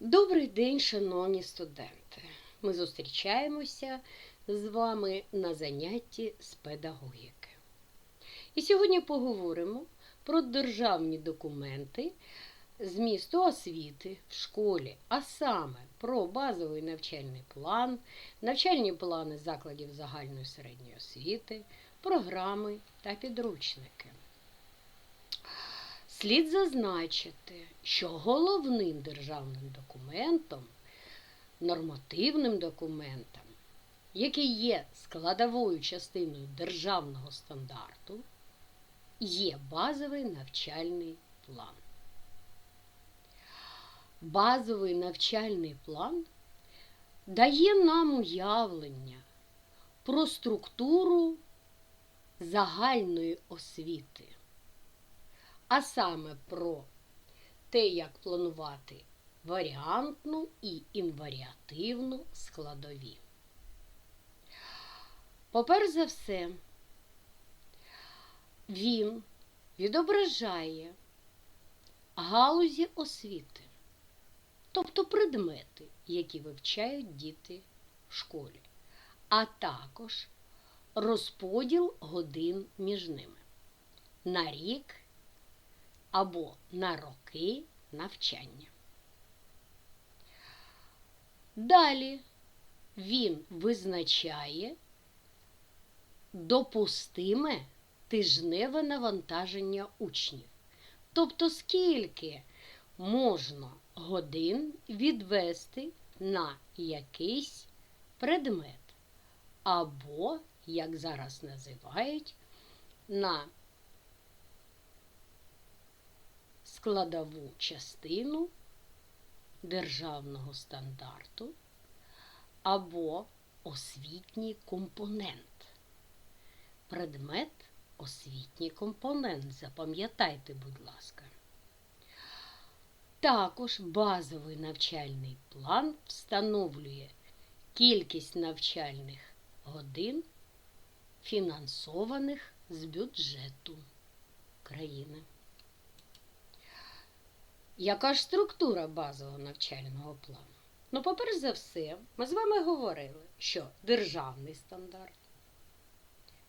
Добрий день, шановні студенти! Ми зустрічаємося з вами на занятті з педагогіки. І сьогодні поговоримо про державні документи змісту освіти в школі, а саме про базовий навчальний план, навчальні плани закладів загальної середньої освіти, програми та підручники. Слід зазначити, що головним державним документом, нормативним документом, який є складовою частиною державного стандарту, є базовий навчальний план. Базовий навчальний план дає нам уявлення про структуру загальної освіти а саме про те, як планувати варіантну і інваріативну складові. Поперш за все, він відображає галузі освіти, тобто предмети, які вивчають діти в школі, а також розподіл годин між ними на рік або на роки навчання. Далі він визначає допустиме тижневе навантаження учнів. Тобто, скільки можна годин відвести на якийсь предмет, або, як зараз називають, на складову частину державного стандарту або освітній компонент. Предмет освітній компонент. Запам'ятайте, будь ласка. Також базовий навчальний план встановлює кількість навчальних годин, фінансованих з бюджету країни. Яка ж структура базового навчального плану? Ну, по-перш за все, ми з вами говорили, що державний стандарт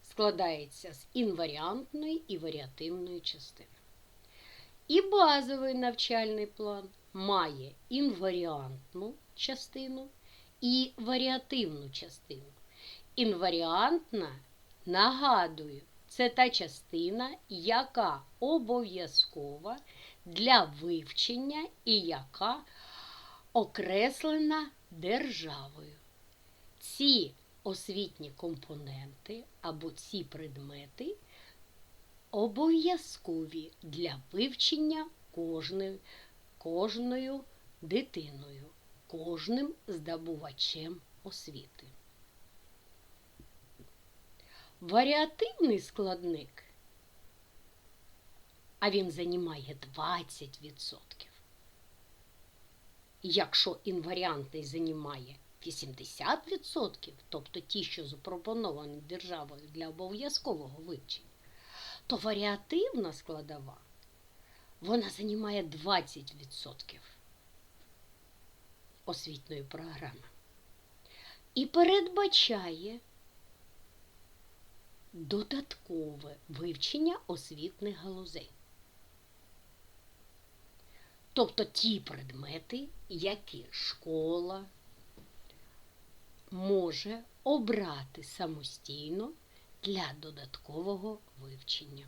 складається з інваріантної і варіативної частини. І базовий навчальний план має інваріантну частину і варіативну частину. Інваріантна, нагадую, це та частина, яка обов'язкова для вивчення і яка окреслена державою. Ці освітні компоненти або ці предмети обов'язкові для вивчення кожною, кожною дитиною, кожним здобувачем освіти. Варіативний складник а він займає 20%. Якщо інваріантний займає 80%, тобто ті, що запропоновані державою для обов'язкового вивчення, то варіативна складова вона займає 20% освітньої програми. І передбачає додаткове вивчення освітних галузей. Тобто ті предмети, які школа може обрати самостійно для додаткового вивчення.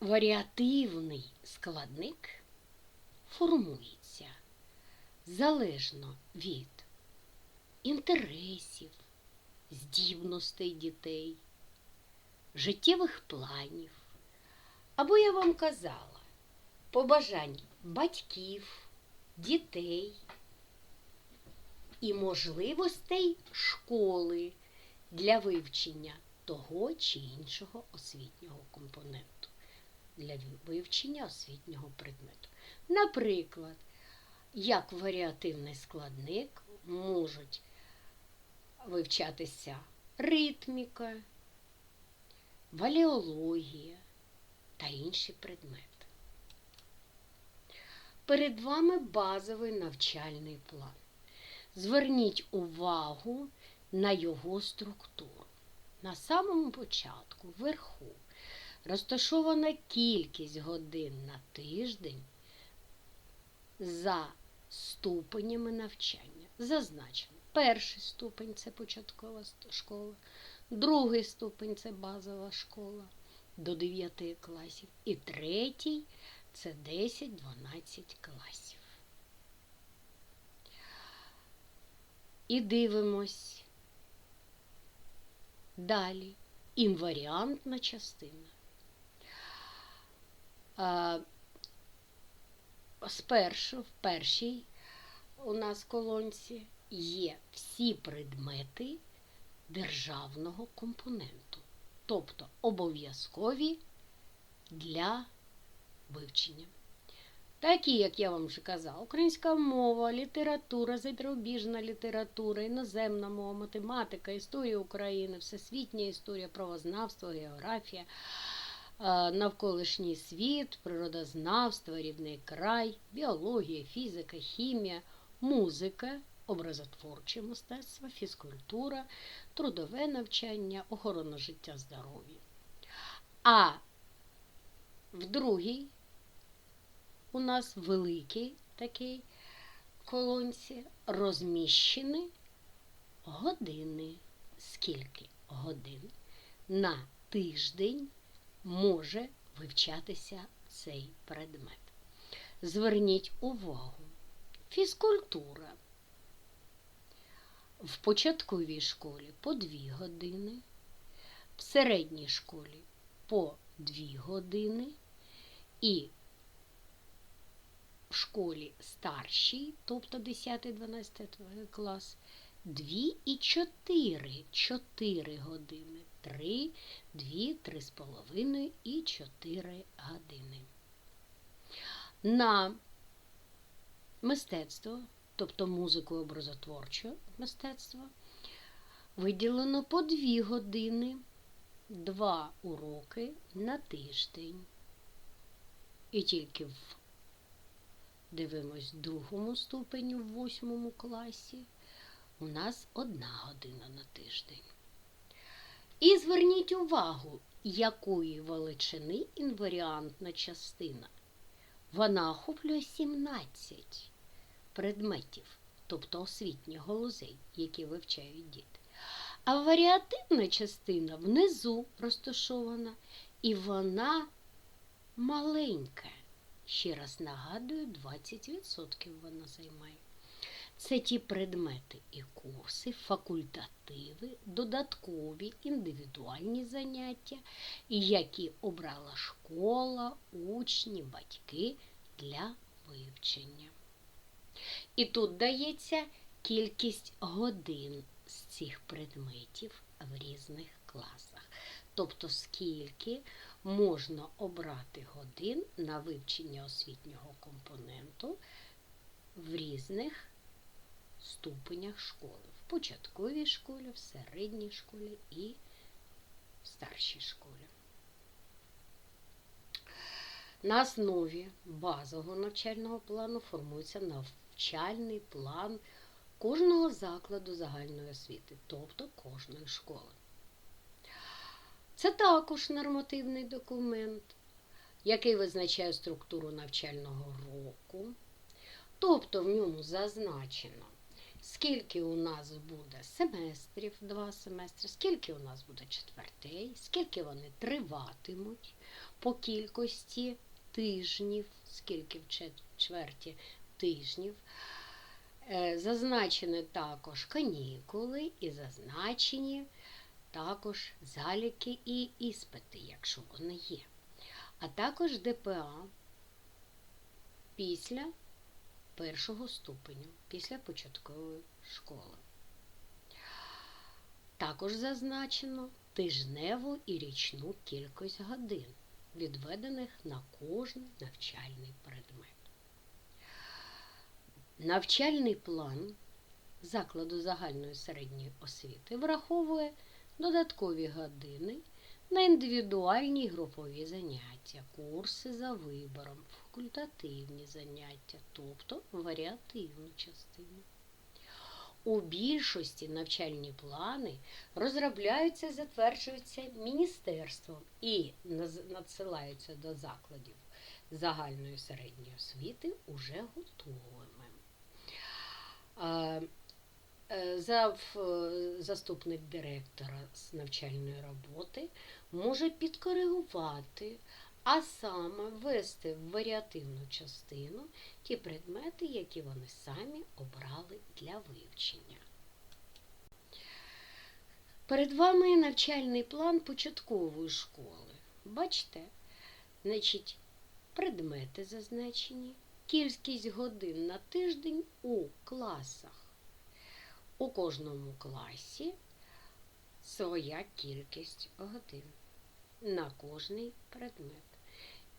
Варіативний складник формується залежно від інтересів, здібностей дітей, життєвих планів. Або я вам казала побажань батьків, дітей і можливостей школи для вивчення того чи іншого освітнього компоненту, для вивчення освітнього предмету. Наприклад, як варіативний складник можуть вивчатися ритміка, валеологія та інші предмети. Перед вами базовий навчальний план. Зверніть увагу на його структуру. На самому початку, вверху, розташована кількість годин на тиждень за ступенями навчання. Зазначено. Перший ступень це початкова школа, другий ступень це базова школа до 9 класів. І третій це 10-12 класів. І дивимось. Далі. Інваріантна частина. Спершу, в першій у нас колонці є всі предмети державного компоненту, тобто обов'язкові для вивчення. Такі, як я вам вже казала, українська мова, література, зарубіжна література, іноземна мова, математика, історія України, всесвітня історія, правознавство, географія, е, навколишній світ, природознавство, рідний край, біологія, фізика, хімія, музика, образотворче мистецтво, фізкультура, трудове навчання, охорона життя здоров'я. А в другій у нас великий такий колонці розміщені години. Скільки годин на тиждень може вивчатися цей предмет? Зверніть увагу. Фізкультура. В початковій школі по 2 години, в середній школі по 2 години і в школі старшій, тобто 10-12 клас, 2 і 4, 4 години, 3, 2, 3,5 і 4 години. На мистецтво, тобто музику і образотворче мистецтво, виділено по 2 години, 2 уроки на тиждень. І тільки в дивимось другому ступені в восьмому класі, у нас одна година на тиждень. І зверніть увагу, якої величини інваріантна частина. Вона охоплює 17 предметів, тобто освітніх галузей, які вивчають діти. А варіативна частина внизу розташована, і вона маленька. Ще раз нагадую, 20% вона займає. Це ті предмети і курси, факультативи, додаткові індивідуальні заняття, які обрала школа, учні, батьки для вивчення. І тут дається кількість годин з цих предметів в різних класах. Тобто, скільки можна обрати годин на вивчення освітнього компоненту в різних ступенях школи. В початковій школі, в середній школі і в старшій школі. На основі базового навчального плану формується навчальний план кожного закладу загальної освіти, тобто кожної школи. Це також нормативний документ, який визначає структуру навчального року. Тобто в ньому зазначено, скільки у нас буде семестрів, два семестри, скільки у нас буде четвертей, скільки вони триватимуть по кількості тижнів, скільки в чет- чверті тижнів. Е, Зазначені також канікули і зазначені також заліки і іспити, якщо вони є. А також ДПА після першого ступеню, після початкової школи. Також зазначено тижневу і річну кількість годин, відведених на кожен навчальний предмет. Навчальний план закладу загальної середньої освіти враховує додаткові години на індивідуальні групові заняття, курси за вибором, факультативні заняття, тобто варіативну частину. У більшості навчальні плани розробляються, затверджуються міністерством і надсилаються до закладів загальної середньої освіти уже готовими. Е, Зав, е, заступник директора з навчальної роботи може підкоригувати, а саме ввести в варіативну частину ті предмети, які вони самі обрали для вивчення. Перед вами навчальний план початкової школи. Бачите? Значить, предмети зазначені, кількість годин на тиждень у класах. У кожному класі своя кількість годин на кожний предмет.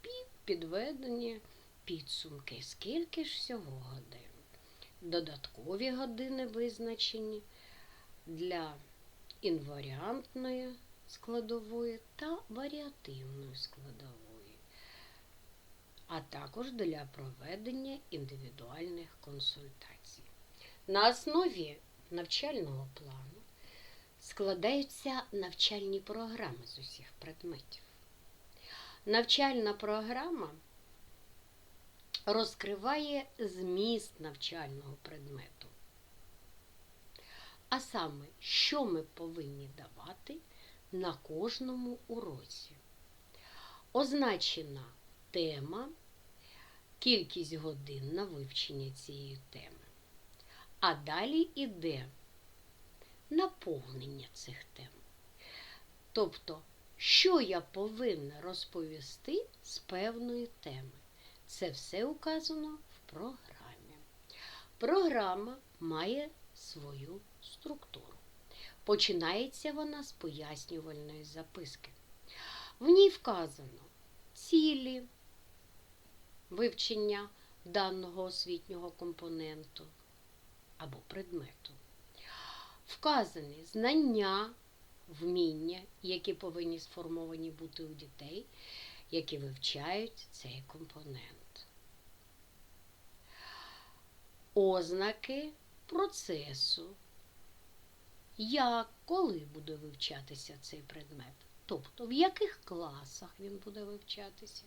Під підведені підсумки, скільки ж всього годин. Додаткові години визначені для інваріантної складової та варіативної складової, а також для проведення індивідуальних консультацій. На основі навчального плану складаються навчальні програми з усіх предметів. Навчальна програма розкриває зміст навчального предмету. А саме, що ми повинні давати на кожному уроці. Означена тема, кількість годин на вивчення цієї теми. А далі йде наповнення цих тем. Тобто, що я повинна розповісти з певної теми. Це все указано в програмі. Програма має свою структуру. Починається вона з пояснювальної записки. В ній вказано цілі вивчення даного освітнього компоненту або предмету. Вказані знання, вміння, які повинні сформовані бути у дітей, які вивчають цей компонент. Ознаки процесу, як, коли буде вивчатися цей предмет, тобто в яких класах він буде вивчатися,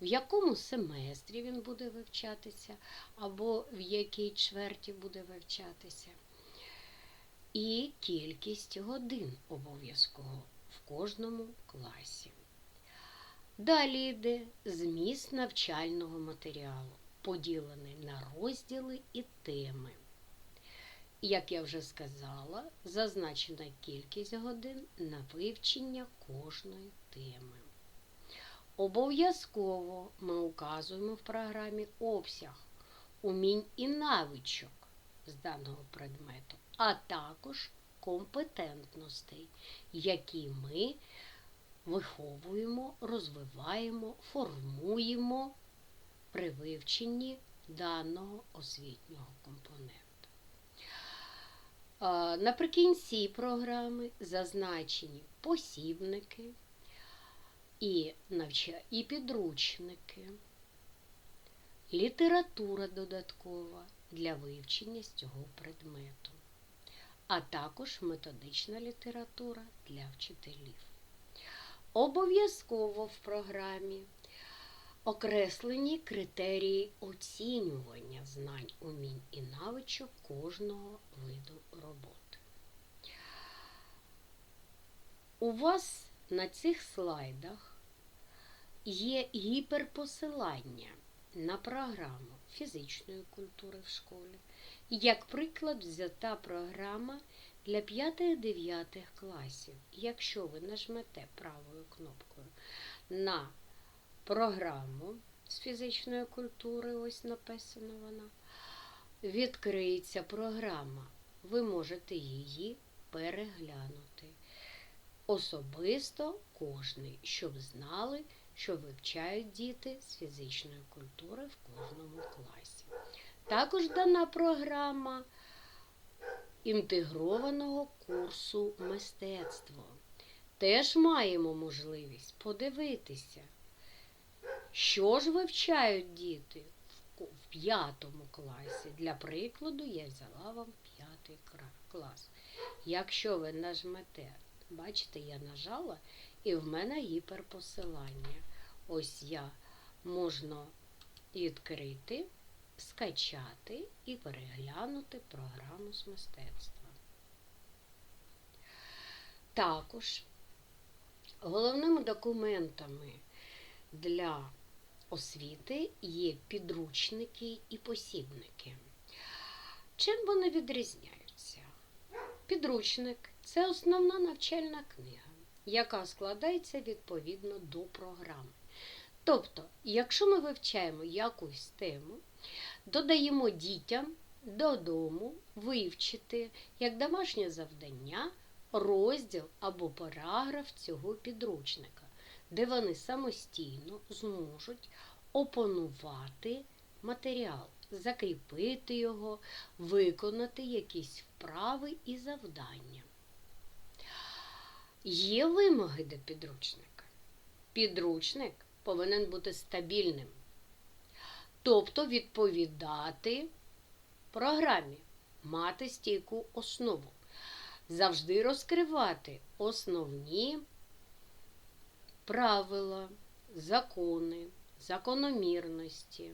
в якому семестрі він буде вивчатися, або в якій чверті буде вивчатися. І кількість годин обов'язково в кожному класі. Далі йде зміст навчального матеріалу, поділений на розділи і теми. Як я вже сказала, зазначена кількість годин на вивчення кожної теми. Обов'язково ми указуємо в програмі обсяг умінь і навичок з даного предмету, а також компетентностей, які ми виховуємо, розвиваємо, формуємо при вивченні даного освітнього компоненту. Наприкінці програми зазначені посібники і, навча... і підручники, література додаткова для вивчення з цього предмету, а також методична література для вчителів. Обов'язково в програмі окреслені критерії оцінювання знань, умінь і навичок кожного виду роботи. У вас на цих слайдах є гіперпосилання на програму фізичної культури в школі. Як приклад, взята програма для 5-9 класів. Якщо ви нажмете правою кнопкою на програму з фізичної культури, ось написана вона, відкриється програма. Ви можете її переглянути. Особисто кожний, щоб знали, що вивчають діти з фізичної культури в кожному класі. Також дана програма інтегрованого курсу мистецтво. теж маємо можливість подивитися, що ж вивчають діти в п'ятому класі. Для прикладу я взяла вам п'ятий клас. Якщо ви нажмете, бачите, я нажала, і в мене гіперпосилання. Ось я можна відкрити, скачати і переглянути програму з мистецтва. Також головними документами для освіти є підручники і посібники. Чим вони відрізняються? Підручник це основна навчальна книга, яка складається відповідно до програми. Тобто, якщо ми вивчаємо якусь тему, додаємо дітям додому вивчити як домашнє завдання розділ або параграф цього підручника, де вони самостійно зможуть опанувати матеріал, закріпити його, виконати якісь вправи і завдання. Є вимоги до підручника. Підручник повинен бути стабільним, тобто відповідати програмі, мати стійку основу, завжди розкривати основні правила, закони, закономірності,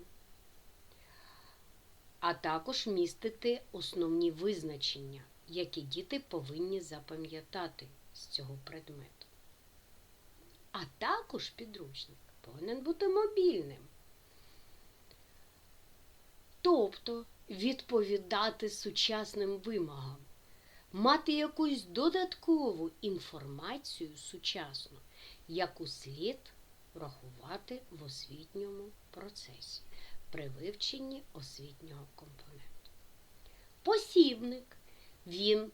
а також містити основні визначення, які діти повинні запам'ятати з цього предмету. А також підручник повинен бути мобільним. Тобто відповідати сучасним вимогам, мати якусь додаткову інформацію сучасну, яку слід врахувати в освітньому процесі при вивченні освітнього компоненту. Посібник він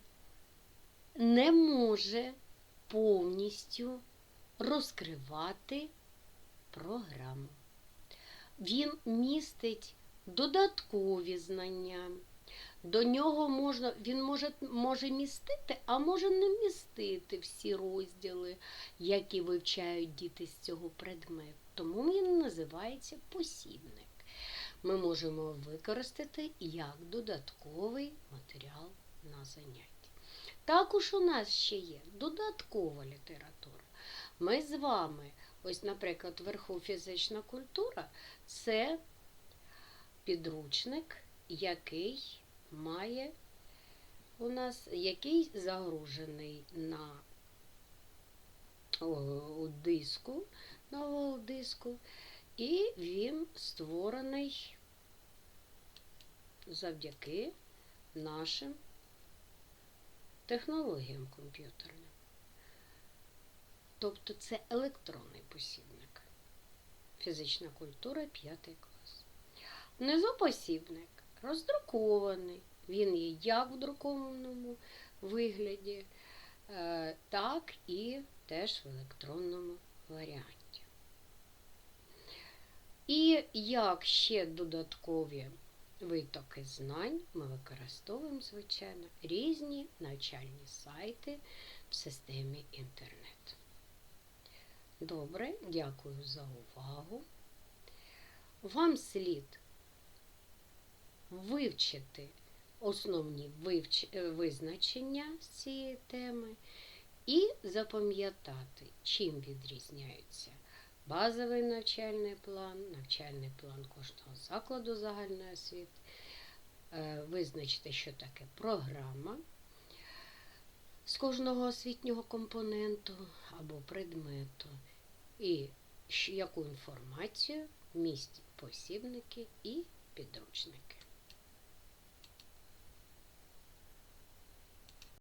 не може повністю розкривати програму. Він містить додаткові знання. До нього можна, він може, може містити, а може не містити всі розділи, які вивчають діти з цього предмету. Тому він називається посібник. Ми можемо використати як додатковий матеріал на заняття. Також у нас ще є додаткова література. Ми з вами, ось, наприклад, вверху фізична культура це підручник, який має у нас, який загружений на у диску, нового диску, і він створений завдяки нашим технологіям комп'ютерним. Тобто це електронний посібник. Фізична культура 5 клас. Внизу роздрукований. Він є як в друкованому вигляді, е, так і теж в електронному варіанті. І як ще додаткові витоки знань ми використовуємо, звичайно, різні навчальні сайти в системі інтернет. Добре, дякую за увагу. Вам слід вивчити основні вивч... визначення з цієї теми і запам'ятати, чим відрізняються базовий навчальний план, навчальний план кожного закладу загальної освіти, е, визначити, що таке програма з кожного освітнього компоненту або предмету, і яку інформацію містять посібники і підручники.